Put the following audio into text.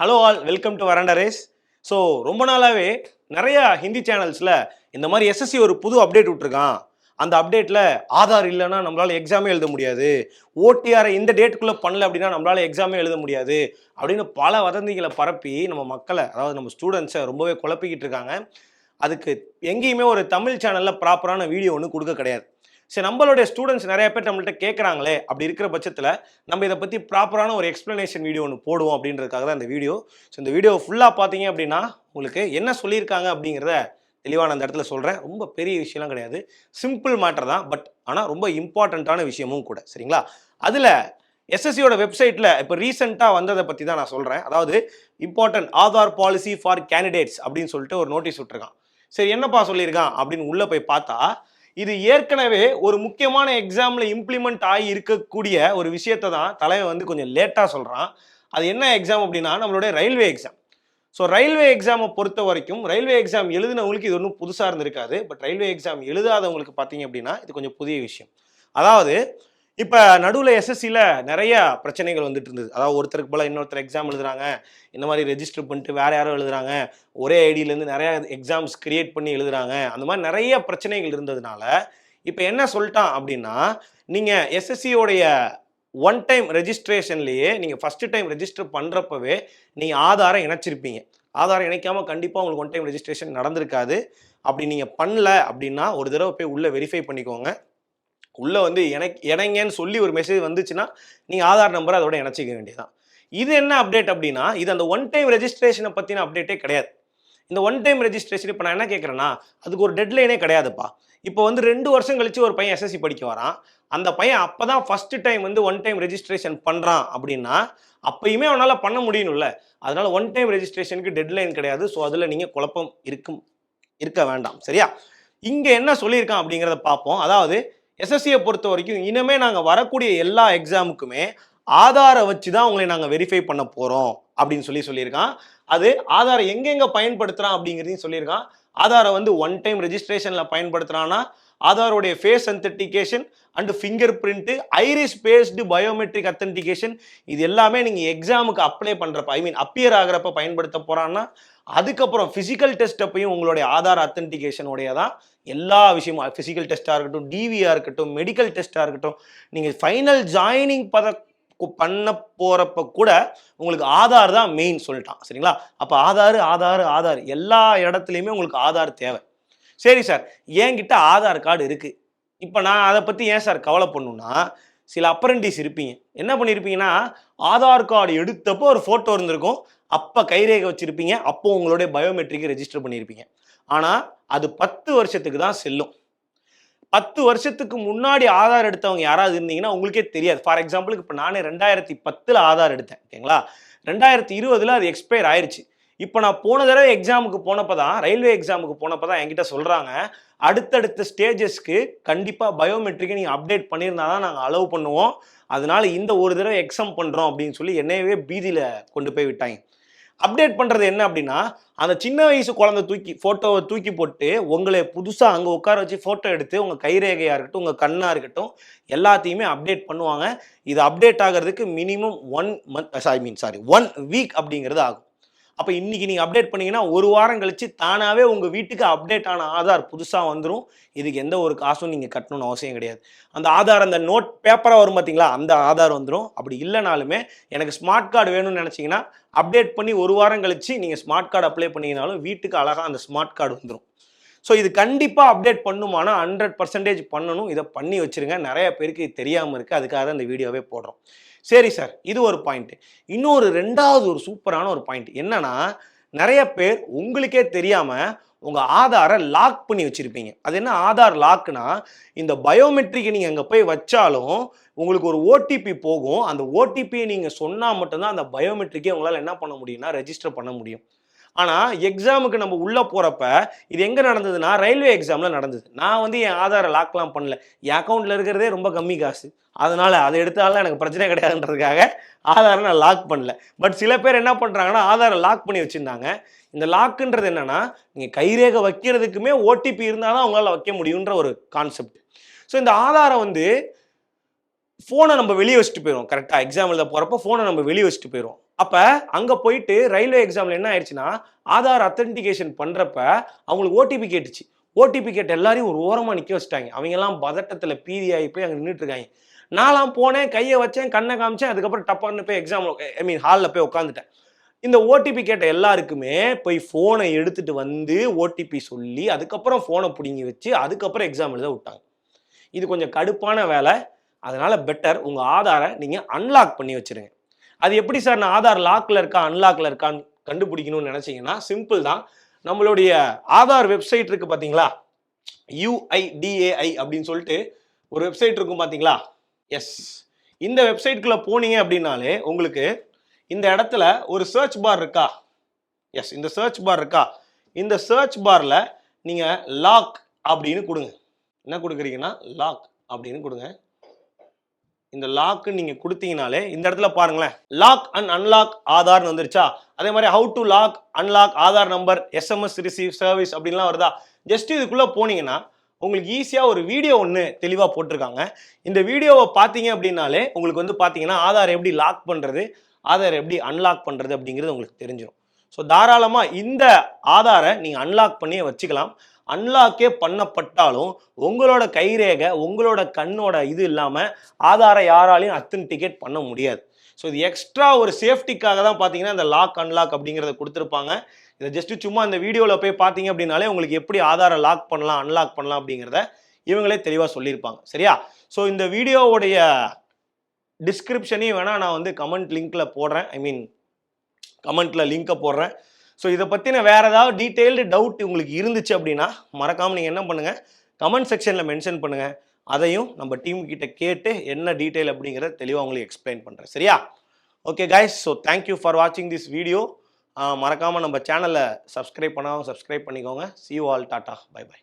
Hello all welcome to Veranda Race so ரொம்ப நாளாகவே நிறையா ஹிந்தி சேனல்ஸில் இந்த மாதிரி எஸ்எஸ்சி ஒரு புது அப்டேட் விட்ருக்கான் அந்த அப்டேட்டில் ஆதார் இல்லைன்னா நம்மளால் எக்ஸாமே எழுத முடியாது. ஓடிஆரை இந்த டேட்டுக்குள்ளே பண்ணல அப்படின்னா நம்மளால் எக்ஸாமே எழுத முடியாது. அப்படின்னு பல வதந்திகளை பரப்பி நம்ம மக்களை அதாவது நம்ம ஸ்டூடெண்ட்ஸை ரொம்பவே குழப்பிக்கிட்டு இருக்காங்க. அதுக்கு எங்கேயுமே ஒரு தமிழ் சேனலில் ப்ராப்பரான வீடியோ ஒன்று கொடுக்க கிடையாது. சரி நம்மளுடைய ஸ்டூடெண்ட்ஸ் நிறைய பேர் நம்மள்ட்ட கேட்குறாங்களே அப்படி இருக்கிற பட்சத்தில் நம்ம இதை பற்றி ப்ராப்பரான ஒரு எக்ஸ்ப்ளனேஷன் வீடியோ ஒன்று போடுவோம் அப்படின்றதுக்காக தான் இந்த வீடியோ ஸோ இந்த வீடியோ ஃபுல்லாக பார்த்தீங்க அப்படின்னா உங்களுக்கு என்ன சொல்லியிருக்காங்க அப்படிங்கிறத தெளிவாக நான் அந்த இடத்துல சொல்கிறேன் ரொம்ப பெரிய விஷயம்லாம் கிடையாது. சிம்பிள் மேட்டர் தான் பட் ஆனால் ரொம்ப இம்பார்ட்டண்ட்டான விஷயமும் கூட. சரிங்களா? அதில் எஸ்எஸ்சியோட வெப்சைட்டில் இப்போ ரீசெண்டாக வந்ததை பற்றி தான் நான் சொல்கிறேன் அதாவது important Aadhaar policy for candidates அப்படின்னு சொல்லிட்டு ஒரு நோட்டீஸ் விட்டுருக்கான். சரி என்னப்பா சொல்லியிருக்கான் அப்படின்னு உள்ளே போய் பார்த்தா இது ஏற்கனவே ஒரு முக்கியமான எக்ஸாமில் இம்ப்ளிமெண்ட் ஆகி இருக்கக்கூடிய ஒரு விஷயத்தை தான் தலைவன் வந்து கொஞ்சம் லேட்டாக சொல்கிறான் அது என்ன எக்ஸாம் அப்படின்னா நம்மளுடைய ரயில்வே எக்ஸாம் ஸோ ரயில்வே எக்ஸாமை பொறுத்த வரைக்கும் ரயில்வே எக்ஸாம் எழுதினவங்களுக்கு இது ஒன்றும் புதுசாக இருந்திருக்காது. பட் ரயில்வே எக்ஸாம் எழுதாதவங்களுக்கு பார்த்தீங்க அப்படின்னா இது கொஞ்சம் புதிய விஷயம். அதாவது இப்போ நடுவில் எஸ்எஸ்சியில் நிறைய பிரச்சனைகள் வந்துட்டு இருந்தது. அதாவது ஒருத்தருக்கு போல் இன்னொருத்தர் எக்ஸாம் எழுதுறாங்க. இந்த மாதிரி ரெஜிஸ்டர் பண்ணிட்டு வேறு யாரோ எழுதுறாங்க. ஒரே ஐடியிலேருந்து நிறையா எக்ஸாம்ஸ் கிரியேட் பண்ணி எழுதுறாங்க. அந்த மாதிரி நிறைய பிரச்சனைகள் இருந்ததுனால இப்போ என்ன சொல்லிட்டான் அப்படின்னா நீங்கள் எஸ்எஸ்சியோடைய ஒன் டைம் ரெஜிஸ்ட்ரேஷன்லேயே நீங்கள் ஃபஸ்ட்டு டைம் ரெஜிஸ்டர் பண்ணுறப்பவே நீங்கள் ஆதாரம் இணைச்சிருப்பீங்க. ஆதாரம் இணைக்காமல் கண்டிப்பாக உங்களுக்கு ஒன் டைம் ரெஜிஸ்ட்ரேஷன் நடந்திருக்காது. அப்படி நீங்கள் பண்ணல அப்படின்னா ஒரு தடவை போய் உள்ளே வெரிஃபை பண்ணிக்கோங்க. உள்ளே வந்து எனக்கு இணைங்கன்னு சொல்லி ஒரு மெசேஜ் வந்துச்சுன்னா நீங்கள் ஆதார் நம்பரை அதோட இணைச்சிக்க வேண்டியதான் இது என்ன அப்டேட் அப்படின்னா இது அந்த ஒன் டைம் ரெஜிஸ்ட்ரேஷனை பற்றின அப்டேட்டே கிடையாது. இந்த ஒன் டைம் ரெஜிஸ்ட்ரேஷன் இப்போ நான் என்ன கேட்குறேன்னா அதுக்கு ஒரு டெட்லைனே கிடையாதுப்பா. இப்போ வந்து ரெண்டு வருஷம் கழிச்சு ஒரு பையன் எஸ்எஸ்சி படிக்க வரான். அந்த பையன் அப்போ தான் ஃபஸ்ட்டு டைம் வந்து ஒன் டைம் ரெஜிஸ்ட்ரேஷன் பண்ணுறான் அப்படின்னா அப்பயுமே அவனால் பண்ண முடியணும்ல. அதனால் ஒன் டைம் ரெஜிஸ்ட்ரேஷனுக்கு டெட்லைன் கிடையாது. ஸோ அதில் நீங்கள் குழப்பம் இருக்கும் இருக்க வேண்டாம். சரியா? இங்கே என்ன சொல்லியிருக்கான் அப்படிங்கிறத பார்ப்போம். அதாவது எஸ்எஸ்சியை பொறுத்த வரைக்கும் இனிமே நாங்கள் வரக்கூடிய எல்லா எக்ஸாமுக்குமே ஆதாரை வச்சு தான் உங்களை நாங்கள் வெரிஃபை பண்ண போகிறோம் அப்படின்னு சொல்லி சொல்லியிருக்கான். அது ஆதாரை எங்கெங்கே பயன்படுத்துகிறான் அப்படிங்கிறதையும் சொல்லியிருக்கான். ஆதாரை வந்து ஒன் டைம் ரெஜிஸ்ட்ரேஷனில் பயன்படுத்துகிறான்னா ஆதாரோடைய face authentication and fingerprint iris based biometric authentication இது எல்லாமே நீங்கள் எக்ஸாமுக்கு அப்ளை பண்ணுறப்ப ஐ மீன் அப்பியர் ஆகிறப்ப பயன்படுத்த போகிறான்னா அதுக்கப்புறம் ஃபிசிக்கல் டெஸ்ட் அப்பையும் உங்களுடைய ஆதார் அத்தன்டிகேஷனுடைய தான் எல்லா விஷயமும் ஃபிசிக்கல் டெஸ்ட்டாக இருக்கட்டும் டிவியாக இருக்கட்டும் மெடிக்கல் டெஸ்ட்டாக இருக்கட்டும் நீங்கள் ஃபைனல் ஜாயினிங் பத பண்ண போகிறப்ப கூட உங்களுக்கு ஆதார் தான் மெயின் சொல்லிட்டான். சரிங்களா? அப்போ ஆதார் ஆதார் ஆதார். எல்லா இடத்துலையுமே உங்களுக்கு ஆதார் தேவை. சரி சார் என்கிட்ட ஆதார் கார்டு இருக்குது இப்போ நான் அதை பற்றி ஏன் சார் கவலை பண்ணுன்னா சில அப்ரண்டிஸ் இருப்பீங்க. என்ன பண்ணியிருப்பீங்கன்னா ஆதார் கார்டு எடுத்தப்போ ஒரு ஃபோட்டோ இருந்திருக்கும். அப்போ கைரேகை வச்சுருப்பீங்க அப்போ உங்களுடைய பயோமெட்ரிக்கை ரெஜிஸ்டர் பண்ணியிருப்பீங்க ஆனால் அது பத்து வருஷத்துக்கு தான் செல்லும். பத்து வருஷத்துக்கு முன்னாடி ஆதார் எடுத்தவங்க யாராவது இருந்தீங்கன்னா உங்களுக்கே தெரியாது. ஃபார் எக்ஸாம்பிளுக்கு இப்போ நானே ரெண்டாயிரத்தி பத்தில் ஆதார் எடுத்தேன் ஓகேங்களா? ரெண்டாயிரத்தி இருபதில் அது எக்ஸ்பயர் ஆயிடுச்சு இப்போ நான் போன தடவை எக்ஸாமுக்கு போனப்போ தான் ரயில்வே எக்ஸாமுக்கு போனப்போ தான் என்கிட்ட சொல்கிறாங்க அடுத்தடுத்த ஸ்டேஜஸ்க்கு கண்டிப்பாக பயோமெட்ரிக்கை நீங்கள் அப்டேட் பண்ணியிருந்தா தான் நாங்கள் அலோவ் பண்ணுவோம். அதனால இந்த ஒரு தடவை எக்ஸாம் பண்ணுறோம் அப்படின்னு சொல்லி என்னையவே பீதியில் கொண்டு போய் விட்டாங்க. அப்டேட் பண்ணுறது என்ன அப்படின்னா அந்த சின்ன வயசு குழந்தை தூக்கி ஃபோட்டோவை தூக்கி போட்டு உங்களை புதுசாக அங்கே உட்கார வச்சு ஃபோட்டோ எடுத்து உங்கள் கைரேகையாக இருக்கட்டும் உங்கள் கண்ணாக இருக்கட்டும் எல்லாத்தையுமே அப்டேட் பண்ணுவாங்க. இது அப்டேட் ஆகிறதுக்கு minimum one month I mean sorry one week அப்படிங்கிறது ஆகும். அப்போ இன்னைக்கு நீங்கள் அப்டேட் பண்ணீங்கன்னா ஒரு வாரம் கழிச்சு தானாகவே உங்கள் வீட்டுக்கு அப்டேட் ஆன ஆதார் புதுசாக வந்துடும் இதுக்கு எந்த ஒரு காசும் நீங்கள் கட்டணும்னு அவசியம் கிடையாது. அந்த ஆதார் அந்த நோட் பேப்பராக வரும் பார்த்தீங்களா அந்த ஆதார் வந்துடும் அப்படி இல்லைனாலுமே எனக்கு ஸ்மார்ட் கார்டு வேணும்னு நினச்சிங்கன்னா அப்டேட் பண்ணி ஒரு வாரம் கழிச்சு நீங்கள் ஸ்மார்ட் கார்டு அப்ளை பண்ணிங்கனாலும் வீட்டுக்கு அழகாக அந்த ஸ்மார்ட் கார்டு வந்துடும் ஸோ இது கண்டிப்பாக அப்டேட் பண்ணுமானா ஹண்ட்ரட் பர்சன்டேஜ் பண்ணணும். இதை பண்ணி வச்சிருங்க. நிறைய பேருக்கு இது தெரியாமல் இருக்குது அதுக்காக தான் இந்த வீடியோவே போடுறோம். சரி சார் இது ஒரு பாயிண்ட் இன்னொரு ரெண்டாவது ஒரு சூப்பரான ஒரு பாயிண்ட் என்னன்னா நிறைய பேர் உங்களுக்கே தெரியாமல் உங்கள் ஆதாரை லாக் பண்ணி வச்சுருப்பீங்க. அது என்ன ஆதார் லாக்னா இந்த பயோமெட்ரிக்கை நீங்கள் அங்கே போய் வச்சாலும் உங்களுக்கு ஒரு ஓடிபி போகும். அந்த ஓடிபியை நீங்கள் சொன்னால் மட்டும்தான் அந்த பயோமெட்ரிக்கே உங்களால் என்ன பண்ண முடியும்னா ரெஜிஸ்டர் பண்ண முடியும். ஆனால் எக்ஸாமுக்கு நம்ம உள்ளே போகிறப்ப இது எங்கே நடந்ததுன்னா ரயில்வே எக்ஸாமில் நடந்தது. நான் வந்து என் ஆதாரை லாக்லாம் பண்ணல. என் அக்கௌண்ட்டில் இருக்கிறதே ரொம்ப கம்மி காசு. அதனால் அதை எடுத்தாலும் எனக்கு பிரச்சனை கிடையாதுன்றதுக்காக ஆதாரை நான் லாக் பண்ணல. பட் சில பேர் என்ன பண்ணுறாங்கன்னா ஆதாரை லாக் பண்ணி வச்சுருந்தாங்க. இந்த லாக்குன்றது என்னென்னா நீங்கள் கைரேகை வைக்கிறதுக்குமே ஓடிபி இருந்தால் தான் உங்களால் வைக்க முடியுன்ற ஒரு கான்செப்ட் ஸோ இந்த ஆதாரம் வந்து ஃபோனை நம்ம வெளியே வச்சுட்டு போயிடும் கரெக்டாக எக்ஸாம் எழுத போகிறப்ப ஃபோனை நம்ம வெளியே வச்சுட்டு போயிடும் அப்போ அங்கே போயிட்டு ரயில்வே எக்ஸாமில் என்ன ஆயிடுச்சுன்னா ஆதார் அத்தன்டிகேஷன் பண்ணுறப்ப அவங்களுக்கு ஓடிபி கேட்டுச்சு. ஓடிபி கேட்ட எல்லாரையும் ஒரு ஓரமாக நிற்க வச்சுட்டாங்க. அவங்கெல்லாம் பதட்டத்தில் பீதி ஆகி போய் அங்கே நின்றுட்டு இருக்காங்க. நான்லாம் போனேன் கையை வச்சேன் கண்ணை காமிச்சேன் அதுக்கப்புறம் டப்பான்னு போய் எக்ஸாம் ஐ மீன் ஹாலில் போய் உட்காந்துட்டேன் இந்த ஓடிபி கேட்ட எல்லாருக்குமே போய் ஃபோனை எடுத்துட்டு வந்து ஓடிபி சொல்லி அதுக்கப்புறம் ஃபோனை பிடுங்கி வச்சு அதுக்கப்புறம் எக்ஸாம் எழுத விட்டாங்க. இது கொஞ்சம் கடுப்பான வேலை. அதனால் பெட்டர் உங்கள் ஆதாரை நீங்கள் அன்லாக் பண்ணி வச்சுருங்க. அது எப்படி சார் நான் ஆதார் லாக்ல இருக்கா அன்லாக்ல இருக்கான்னு கண்டுபிடிக்கணும்னு நினைச்சீங்கன்னா சிம்பிள் தான். நம்மளுடைய ஆதார் வெப்சைட் இருக்கு பாத்தீங்களா? யூஐடிஏஐ அப்படின்னு சொல்லிட்டு ஒரு வெப்சைட் இருக்கும் பாத்தீங்களா? எஸ் இந்த வெப்சைட்குள்ள போனீங்க அப்படின்னாலே உங்களுக்கு இந்த இடத்துல ஒரு சர்ச் பார் இருக்கா? எஸ் இந்த சர்ச் பார் இருக்கா? இந்த சர்ச் பார்ல நீங்க லாக் அப்படின்னு கொடுங்க. என்ன கொடுக்குறீங்கன்னா லாக் அப்படின்னு கொடுங்க. இந்த லாக்கு நீங்க கொடுத்தீங்கனாலே இந்த இடத்துல பாருங்களேன். லாக் அண்ட் அன்லாக் ஆதார்னு வந்துருச்சா? அதே மாதிரி how to lock unlock Aadhaar number SMS receive service அப்படின்லாம் வருதா? ஜஸ்ட் இதுக்குள்ள போனீங்கன்னா உங்களுக்கு ஈஸியாக ஒரு வீடியோ ஒன்று தெளிவாக போட்டிருக்காங்க. இந்த வீடியோவை பார்த்தீங்க அப்படின்னாலே உங்களுக்கு வந்து பார்த்தீங்கன்னா ஆதார் எப்படி லாக் பண்ணுறது ஆதார் எப்படி அன்லாக் பண்ணுறது அப்படிங்கிறது உங்களுக்கு தெரிஞ்சிடும் ஸோ தாராளமாக இந்த ஆதாரை நீங்கள் அன்லாக் பண்ணியே வச்சுக்கலாம். அன்லாக்கே பண்ணப்பட்டாலும் உங்களோட கைரேகை உங்களோட கண்ணோட இது இல்லாமல் ஆதாரை யாராலையும் அத்தன்டிகேட் பண்ண முடியாது. ஸோ இது எக்ஸ்ட்ரா ஒரு சேஃப்டிக்காக தான் பார்த்தீங்கன்னா இந்த லாக் அன்லாக் அப்படிங்கிறத கொடுத்துருப்பாங்க. இதை ஜஸ்ட்டு சும்மா இந்த வீடியோவில் போய் பார்த்தீங்க அப்படின்னாலே உங்களுக்கு எப்படி ஆதாரை லாக் பண்ணலாம் அன்லாக் பண்ணலாம் அப்படிங்கிறத இவங்களே தெளிவாக சொல்லியிருப்பாங்க. சரியா? ஸோ இந்த வீடியோவுடைய டிஸ்கிரிப்ஷனையும் வேணால் நான் வந்து கமெண்ட் லிங்க்கில் போடுறேன். ஐ மீன் கமெண்ட்டில் லிங்க்கை போடுறேன். ஸோ இதை பற்றின வேறு ஏதாவது டீட்டெயில்டு டவுட் உங்களுக்கு இருந்துச்சு அப்படின்னா மறக்காமல் நீங்கள் என்ன பண்ணுங்கள் கமெண்ட் செக்ஷனில் மென்ஷன் பண்ணுங்கள் அதையும் நம்ம டீம் கிட்ட கேட்டு என்ன டீட்டெயில் அப்படிங்கிறத தெளிவாக உங்களுக்கு எக்ஸ்பிளைன் பண்ணுறேன் சரியா? Okay guys so thank you for வாட்சிங் திஸ் வீடியோ மறக்காமல் நம்ம சேனலை சப்ஸ்கிரைப் பண்ணாமல் சப்ஸ்கிரைப் பண்ணிக்கோங்க. See all tata bye bye